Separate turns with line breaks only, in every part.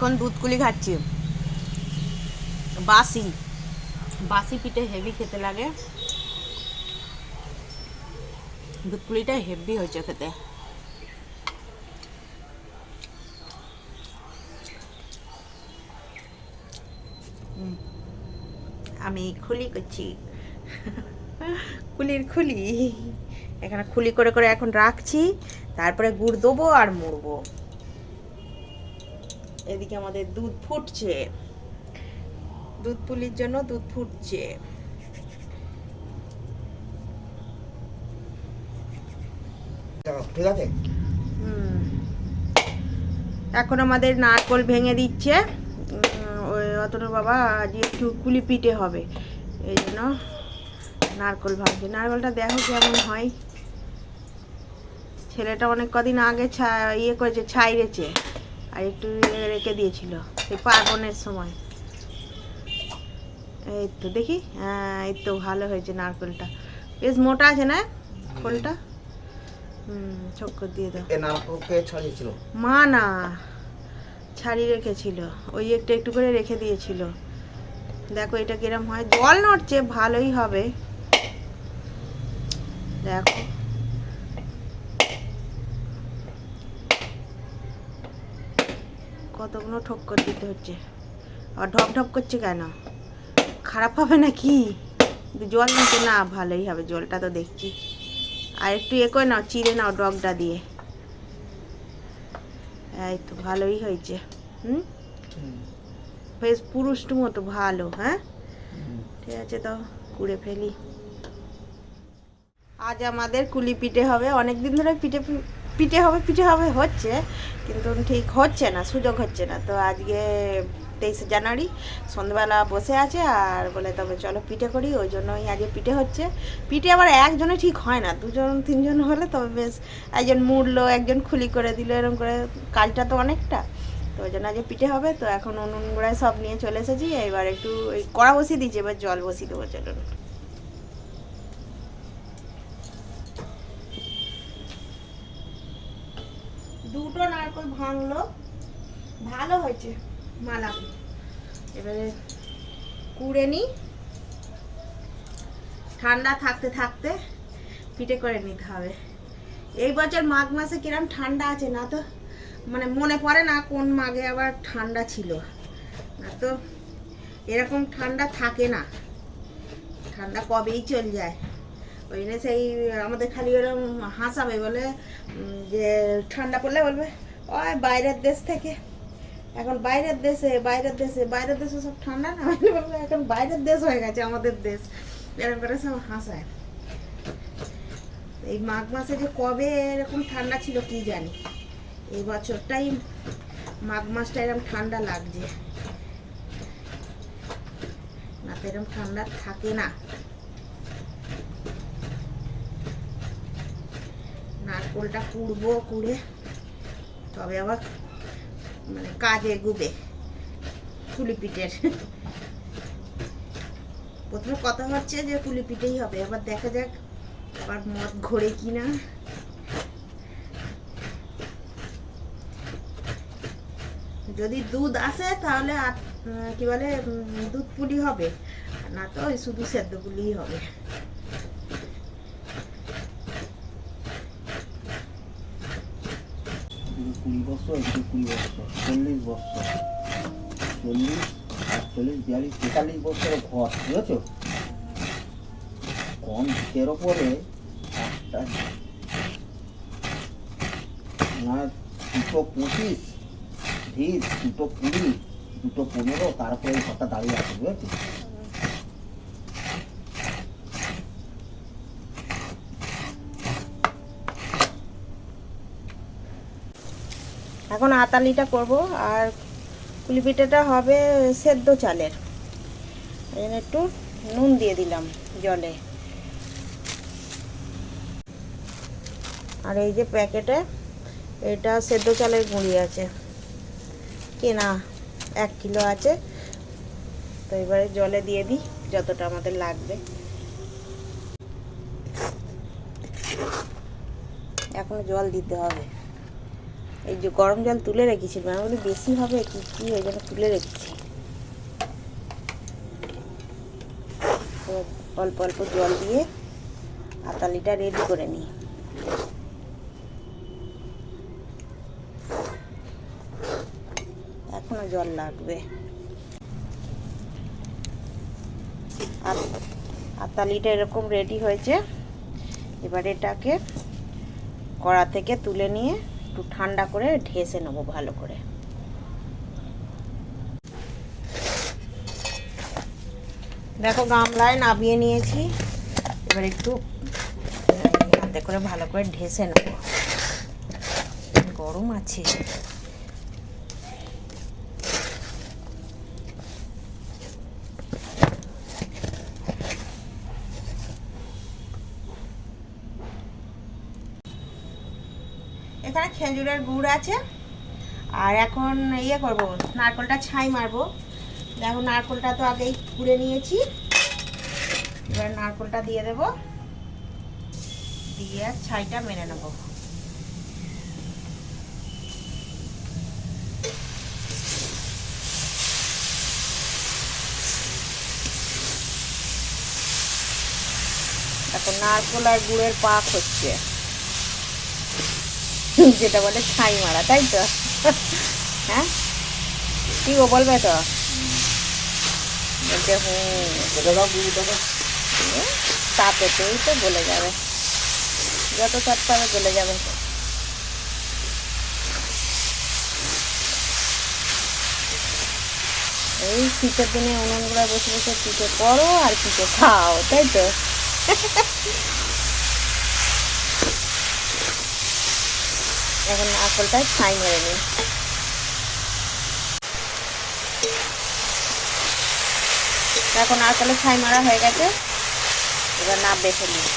এখন দুধ কুলি খাচ্ছি। বাসি। বাসি পিঠে হেভি খেতে লাগে। দুধ কুলিটা হেভি হয়েছে খেতে। আমি খুলি করছি। খুলির খুলি। এখানে খুলি করে করে এখন রাখছি। তারপরে গুড় দেবো আর মুড়বো এদিকে আমাদের দুধ ফুটছে। দুধ পুলির জন্য দুধ ফুটছে। এখন আমাদের নারকল ভেঙে দিচ্ছে। অতনু বাবা আজ একটু কুলি পিঠে হবে। এই জন্য নারকল ভাঙছে নারকলটা দেখো কেমন হয়। ছেলেটা অনেক কদিন আগে ছা- ইয়ে করেছে ছাইরেছে আর একটু রেখে দিয়েছিল সেই পার্বণের সময়। এই তো দেখি হ্যাঁ এই তো ভালো হয়েছে নারকেলটা। বেশ মোটা আছে না খোলটা? হুম চক্কর দিয়ে দাও।
এ
মা না ছাড়ি রেখেছিল। ওই একটু একটু করে রেখে দিয়েছিল। দেখো এটা কিরম হয়। জল নড়ছে ভালোই হবে। দেখো। কতগুলো ঠক্কর দিতে হচ্ছে। আর ঢপ ঢপ করছে কেন? খারাপ হবে নাকি? কিন্তু জল নিতে না, ভালোই হবে, জলটা তো দেখছি। আর একটু এ করে নাও, চিড়ে নাও ডগটা দিয়ে। এই তো, ভালোই হয়েছে। হুম? বেশ পুরুষটু মতো, ভালো হ্যাঁ? ঠিক আছে, তো কুড়ে ফেলি। আজ আমাদের কুলি পিঠে হবে। অনেক দিন ধরে পিঠে পিঠে হবে পিঠে হবে, হচ্ছে, কিন্তু ঠিক হচ্ছে না, সুযোগ হচ্ছে না। তো আজকে তেইশে জানুয়ারি, সন্ধ্যেবেলা বসে আছে আর বলে তবে চলো পিঠে করি, ওই জন্যই আজকে পিঠে হচ্ছে। পিঠে আবার একজনে ঠিক হয় না, দুজন, তিনজন হলে তবে বেশ, একজন মুড়লো, একজন খুলি করে দিল এরকম করে কাজটা তো অনেকটা। তো ওই জন্য আজকে পিঠে হবে, তো এখন উনুন গুঁড়ায় সব নিয়ে চলে এসেছি, এবার একটু ওই কড়া বসিয়ে দিয়েছি এবার জল বসিয়ে দেবো, চলুন। দুটো নারকল ভাঙলো। ভালো হয়েছে মালা। এবারে কুড়ে নিই। ঠান্ডা থাকতে থাকতে পিঠে করে নিতে হবে। এই বছর মাঘ মাসে কিরম ঠান্ডা আছে না তো? মানে মনে পড়ে না কোন মাঘে আবার ঠান্ডা ছিল। না তো এরকম ঠান্ডা থাকে না। ঠান্ডা কবেই চল যায়। ওই জন্য সেই, আমাদের খালি ওরকম হাসাবে বলে যে ঠান্ডা পড়লে বলবে, ওই বাইরের দেশ থেকে। এখন বাইরের দেশে বাইরের দেশে বাইরের দেশে সব ঠান্ডা না বলব, এখন বাইরের দেশ হয়ে গেছে আমাদের দেশ। এরকম করে সব হাসায়। এই মাঘ মাসে যে কবে এরকম ঠান্ডা ছিল কি জানি। এই বছরটাই মাঘ মাসটা এরকম ঠান্ডা লাগছে। না তো এরকম ঠান্ডা থাকে না। নারকোলটা কুড়বো কুড়ে তবে আবার মানে কাজে গুবে কুলি পিঠের। প্রথমে কথা হচ্ছে যে কুলি পিঠেই হবে আবার দেখা যাক আবার মদ ঘোরে কিনা। যদি দুধ আসে তাহলে উম, কি বলে দুধ পুলি হবে আর না তো শুধু সেদ্ধ পুলিই হবে
দুটো কুড়ি বছর একটু কুড়ি বছর, চল্লিশ বছর, চল্লিশ আটচল্লিশ বিয়াল্লিশ, তেতাল্লিশ বছরের ঘর, বুঝেছ? কম ভিতের ওপরে একটা দুটো পঁচিশ ভিত দুটো কুড়ি, দুটো পনেরো, তারপরে ঘরটা দাঁড়িয়ে আছে, বুঝেছ?
এখন আতালিটা করব, আর কুলি পিঠাটা হবে সেদ্ধ চালের। জন্য একটু নুন দিয়ে দিলাম জলে। আর এই যে প্যাকেটে এটা সেদ্ধ চালের গুঁড়ি আছে। কেনা এক কিলো আছে। তো এবারে জলে দিয়ে দিই, যতটা আমাদের লাগবে। এখন জল দিতে হবে। এই যে গরম জল তুলে রেখেছি মানে বলি বেশি হবে কি কি ওই জন্য তুলে রেখেছি। অল্প অল্প জল দিয়ে আতালিটা রেডি করে নিই। এখনও জল লাগবে। আর আতালিটা এরকম রেডি হয়েছে। এবার এটাকে কড়া থেকে তুলে নিয়ে একটু ঠান্ডা করে ঢেসে নেব ভালো করে। দেখো গামলায় নামিয়ে নিয়েছি। এবার একটু হাতে করে ভালো করে ঢেসে নেব। গরম আছে এখানে খেজুরের গুড় আছে। আর এখন ইয়ে করব, নারকলটা ছাই মারবো। দেখো নারকলটা তো আগেই কুড়ে নিয়েছি। এবার নারকলটা দিয়ে দেব। দিয়ে ছাইটা মেরে নেব। এখন নারকল আর গুড়ের পাক হচ্ছে। যেটা বলে ছাই মারা, তাই তো? হ্যাঁ? কি গো বলবে তো? বলছে হুম। তাপেতেই তো গলে যাবে। যত চট পাবে গলে যাবে এই শীতের দিনে উনুন গুঁড়া বসে বসে পিঠে করো আর পিঠে খাও, তাই তো? এখন নারকলটা ছাই মেরে নিই। এখন নারকলের ছাই মারা হয়ে গেছে। এবার না বেছে নিই।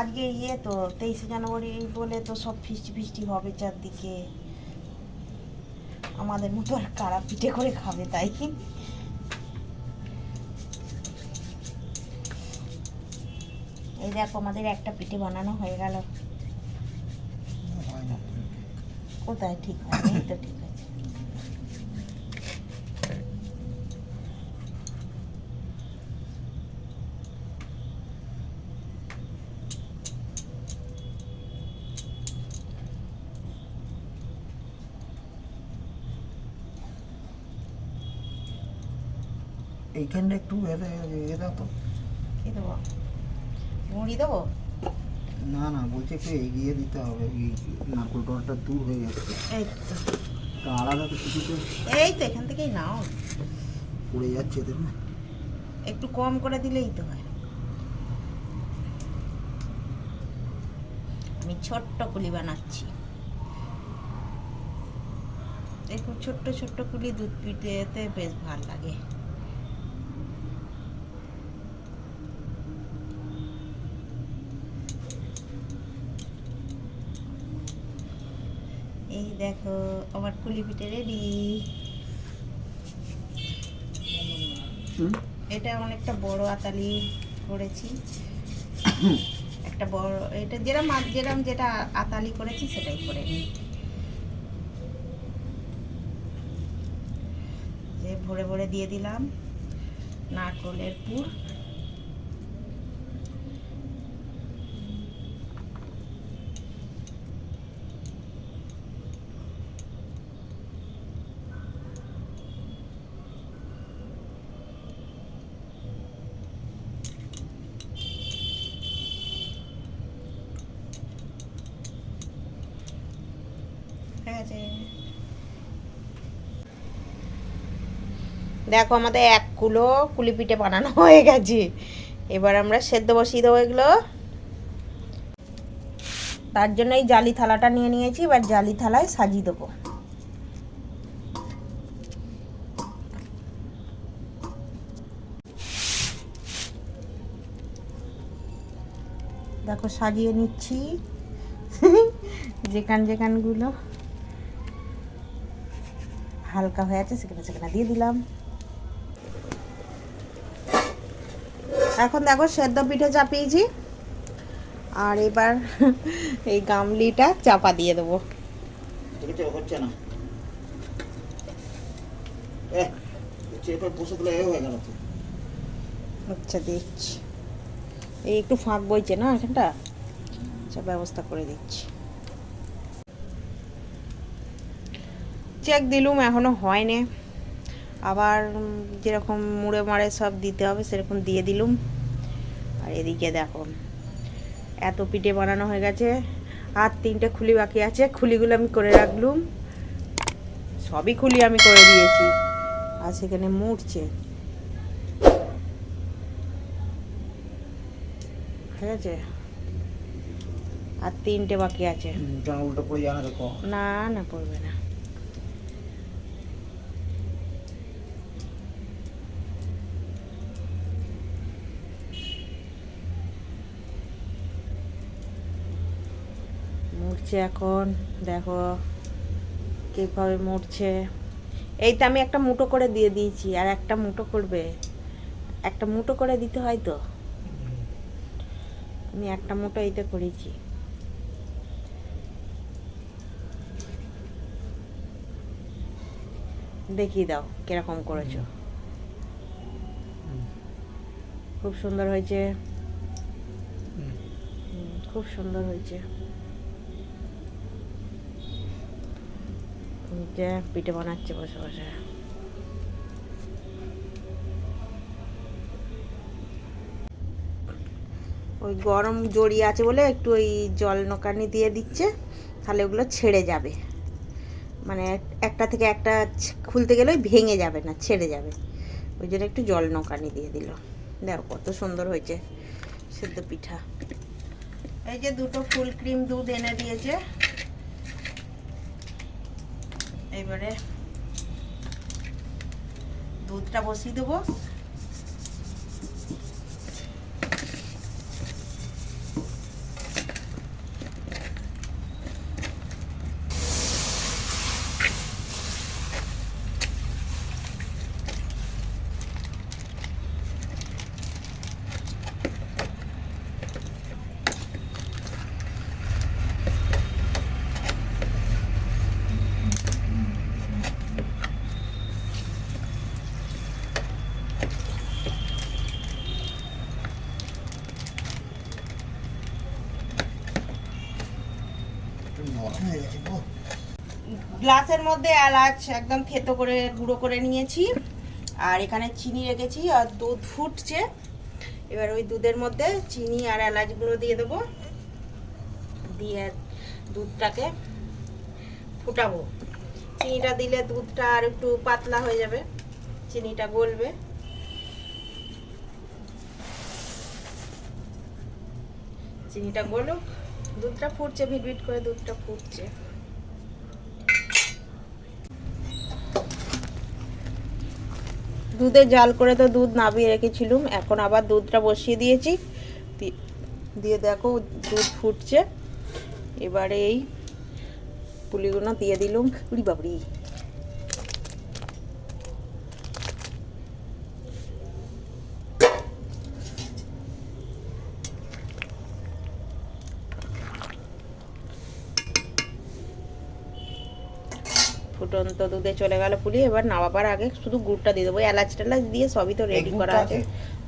আজকে ইয়ে তো তেইশে জানুয়ারি বলে তো সব ফিস্টি ফিস্টি হবে চারদিকে। আমাদের মতো আর কারা পিঠে করে খাবে তাই? কি এই দেখো আমাদের একটা পিঠে বানানো হয়ে গেল। কোথায়? ঠিক আছে তো ঠিক আছে
এইখানটা একটু এলে এ দাও তো।
কি দেবো? মুড়ি দেবো?
না না বলছে একটু এগিয়ে দিতে হবে এই নারকল টলটা দূর হয়ে যাচ্ছে।
এই তো।
তা আলাদা তো কিছু তো
এই তো এখান থেকেই নাও।
পড়ে যাচ্ছে তো না।
একটু কম করে দিলেই তো হয়। আমি ছোট্ট কুলি বানাচ্ছি। দেখুন ছোট্ট ছোট্ট কুলি দুধ পিঠেতে বেশ ভালো লাগে এই দেখো আমার কুলি পিঠে রেডি এটা অনেকটা বড় আতালি করেছি। একটা বড় এটা যেরম যেরম যেটা আতালি করেছি সেটাই করে নিই। ভরে ভরে দিয়ে দিলাম নারকলের পুর। গেছে দেখো আমাদের এক কুলো কুলি পিঠে বানানো হয়ে গেছে। এবার আমরা সেদ্ধ বসিয়ে দেবো এগুলো। তার জন্য এই জালি থালাটা নিয়ে নিয়েছি, এবার জালি থালায় সাজিয়ে দেবো। দেখো সাজিয়ে নিচ্ছি। যেখান যেখানগুলো। হালকা হয়ে আছে সেখানে সেখানে দিয়ে দিলাম। এখন দেখো সেদ্ধ পিঠে চাপিয়েছি। আর এবার এই গামলিটা চাপা দিয়ে দেবো।
হচ্ছে না।
আচ্ছা দেখছি এই একটু ফাঁক বইছে না এখানটা? আচ্ছা ব্যবস্থা করে দিচ্ছি। চেক দিলুম এখনও হয়নি। আবার যেরকম মুড়ে মারে সব দিতে হবে সেরকম দিয়ে দিলুম। আর এদিকে দেখো এত পিঠে বানানো হয়ে গেছে। আর তিনটে খুলি বাকি আছে খুলিগুলো আমি করে রাখলুম। সবই খুলি আমি করে দিয়েছি। আর সেখানে মুড়ছে। ঠিক আছে? আর তিনটে বাকি আছে। না না পড়বে না। মুড়ছে এখন দেখো কীভাবে মরছে। এই তো আমি একটা মুটো করে দিয়ে দিয়েছি আর একটা মুঠো করবে। একটা মুটো করে দিতে হয় তো? আমি একটা মুঠো এইতে করেছি। দেখিয়ে দাও কীরকম করেছ। খুব সুন্দর হয়েছে। খুব সুন্দর হয়েছে। যে পিঠে বানাচ্ছে বসে বসে। ওই গরম জড়ি আছে বলে একটু ওই জল নোকানি দিয়ে দিচ্ছে, তাহলে ওগুলো ছেড়ে যাবে। মানে একটা থেকে একটা খুলতে গেলে ভেঙে যাবে না, ছেড়ে যাবে। ওই জন্য একটু জল নৌকানি দিয়ে দিল। দেখো কত সুন্দর হয়েছে সেদ্ধ পিঠা। এই যে দুটো ফুল ক্রিম দুধ এনে দিয়েছে। এবারে দুধটা বসিয়ে দেবো। গ্লাসের মধ্যে এলাচ একদম থেতো করে, গুঁড়ো করে নিয়েছি। আর এখানে চিনি রেখেছি আর দুধ ফুটছে। এবার ওই দুধের মধ্যে চিনি আর এলাচ গুঁড়ো দিয়ে দেবো। দিয়ে দুধটাকে ফুটাবো। চিনিটা দিলে দুধটা আর একটু পাতলা হয়ে যাবে। চিনিটা গলবে। চিনিটা গলুক। দুধটা ফুটছে ভিট করে দুধটা ফুটছে। দুধে জাল করে তো দুধ নামিয়ে রেখেছিলুম। এখন আবার দুধটা বসিয়ে দিয়েছি। দিয়ে দেখো দুধ ফুটছে। এবারে এই পুলিগুলো দিয়ে দিলুম। উড়ি বাবরি ফুটন্ত দুধে চলে গেল পুলি এবার নামাবার আগে শুধু গুড়টা দিয়ে দেবো এলাচ টেলাচ দিয়ে সবই তো রেডি করা আছে
আছে?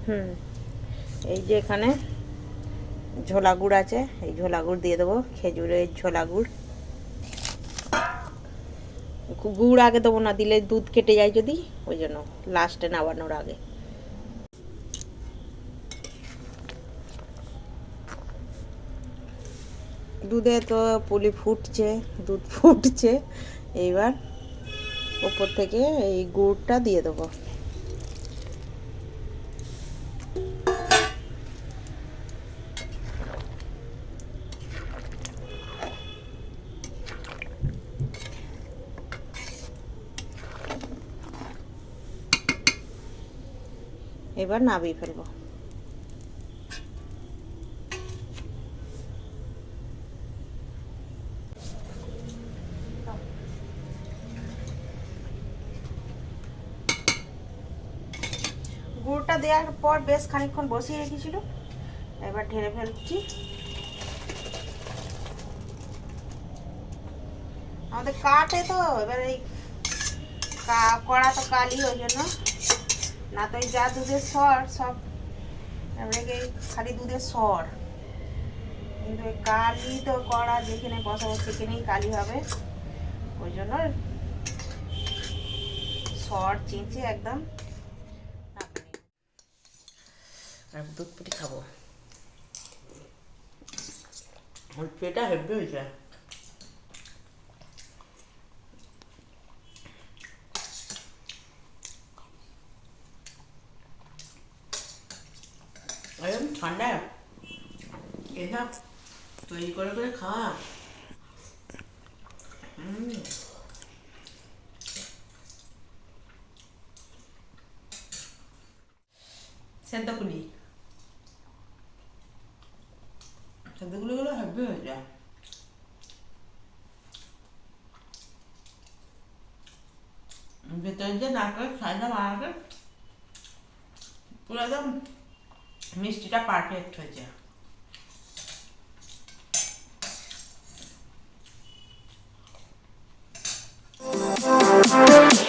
হুম। এই যে এখানে ঝোলা গুড় আছে এই ঝোলা গুড় দিয়ে দেবো খেজুরের ঝোলা গুড়। গুড় আগে দেবো না দিলে দুধ কেটে যায় যদি ওই জন্য লাস্টে নামানোর আগে। দুধে তো পুলি ফুটছে দুধ ফুটছে এইবার ওপর থেকে এই গুড়টা দিয়ে দেবো। এবার নামিয়ে ফেলব। গুড়টা দেওয়ার পর বেশ খানিকক্ষণ বসিয়ে রেখেছিল। এবার ঢেলে ফেলছি। আমাদের কাটে তো, এবার এই কড়া তো কালি, ওই জন্য। না তো যা দুধের সর সব এই খালি দুধের সর কিন্তু ওই কালি তো কড়া, যেখানে বসাবো সেখানেই কালি হবে। ওই জন্য সর চিঁচে একদম। আর দুধ পুটি খাব। পেটা হেভি হয়েছে। একদম ঠান্ডা। এটা তৈরি করে করে খাওয়া সেদ্ধ কুলি সেদ্ধগুলোগুলো হেভি হয়ে যায় ভেতরে যে নারকেল সাজা বানাতে পুরো একদম মিষ্টিটা পারফেক্ট হয়েছে। Thank